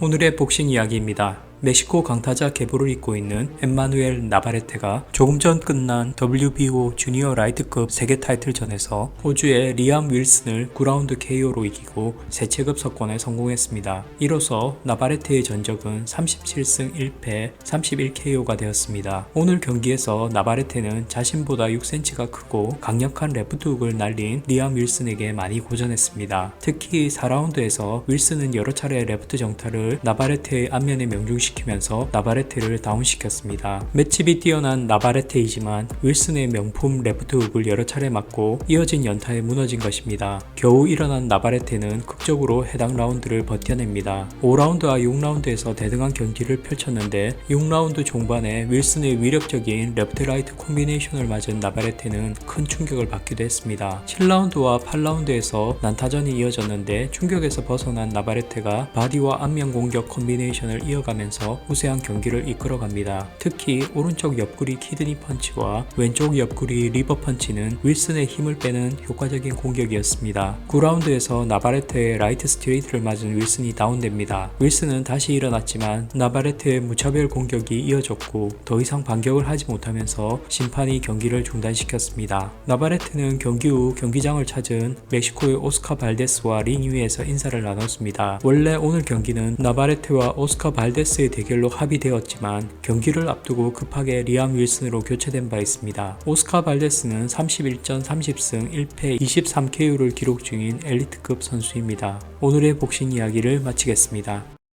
오늘의 복싱 이야기입니다. 멕시코 강타자 계보를 잇고 있는 엠마누엘 나바레테가 조금 전 끝난 WBO 주니어 라이트급 세계 타이틀전에서 호주의 리암 윌슨을 9라운드 KO로 이기고 세체급 석권에 성공했습니다. 이로써 나바레테의 전적은 37승 1패 31KO가 되었습니다. 오늘 경기에서 나바레테는 자신보다 6cm가 크고 강력한 레프트훅을 날린 리암 윌슨에게 많이 고전했습니다. 특히 4라운드에서 윌슨은 여러 차례 레프트 정타를 나바레테의 안면에 명중시 키면서 나바레테를 다운시켰습니다. 맷집이 뛰어난 나바레테이지만 윌슨의 명품 레프트훅을 여러 차례 맞고 이어진 연타에 무너진 것입니다. 겨우 일어난 나바레테는 극적으로 해당 라운드를 버텨냅니다. 5라운드와 6라운드에서 대등한 경기를 펼쳤는데 6라운드 종반에 윌슨의 위력적인 레프트 라이트 콤비네이션을 맞은 나바레테는 큰 충격을 받기도 했습니다. 7라운드와 8라운드에서 난타전이 이어졌는데 충격에서 벗어난 나바레테가 바디와 안면 공격 콤비네이션을 이어가면서 우세한 경기를 이끌어갑니다. 특히 오른쪽 옆구리 키드니 펀치와 왼쪽 옆구리 리버 펀치는 윌슨의 힘을 빼는 효과적인 공격이었습니다. 9라운드에서 나바레테의 라이트 스트레이트를 맞은 윌슨이 다운됩니다. 윌슨은 다시 일어났지만 나바레테의 무차별 공격이 이어졌고 더 이상 반격을 하지 못하면서 심판이 경기를 중단시켰습니다. 나바레테는 경기 후 경기장을 찾은 멕시코의 오스카 발데스와 링 위에서 인사를 나눴습니다. 원래 오늘 경기는 나바레테와 오스카 발데스의 대결로 합의되었지만 경기를 앞두고 급하게 리암 윌슨으로 교체된 바 있습니다. 오스카 발데스는 31전 30승 1패 23KO를 기록 중인 엘리트급 선수입니다. 오늘의 복싱 이야기를 마치겠습니다.